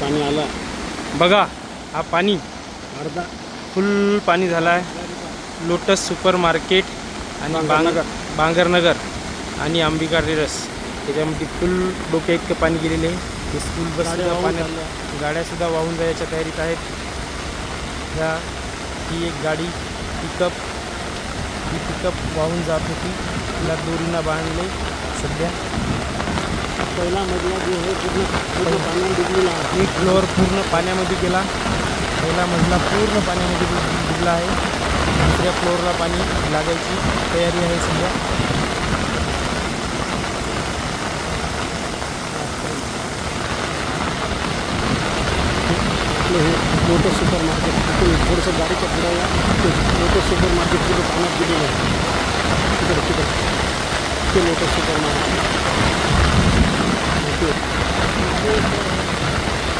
पाणी आलं. बघा हा पाणी. अर्धा. फुल पाणी झाला आहे लोटस सुपर मार्केट आणि बांग बांगरनगर. आणि अंबिका टेरस. त्याच्यामध्ये फुल डोक्या इतकं पाणी गेलेले आहे. ते स्कूल बस पाण्यात. गाड्यासुद्धा वाहून जायच्या तयारीत आहेत. ह्या ही एक गाडी पिकअप ही पिकअप वाहून जात होती. तिला दोरीनं बांधले सध्या. पहिला मजला जो आहे पूर्ण पूर्ण पाण्यात डुबलेला आहे. एक फ्लोअर पूर्ण पाण्यामध्ये गेला. पहिला मजला पूर्ण पाण्यामध्ये डुब- डुबला आहे. दुसऱ्या फ्लोअरला पाणी लागायची तयारी आहे सध्या. हे मोठं सुपर मार्केट थोडंसं गाडीच्या पुढं या मोठं सुपर मार्केट तिथे पाण्यात गेलेलं आहे. तिकडे तिकडे. ते मोठं सुपर मार्केट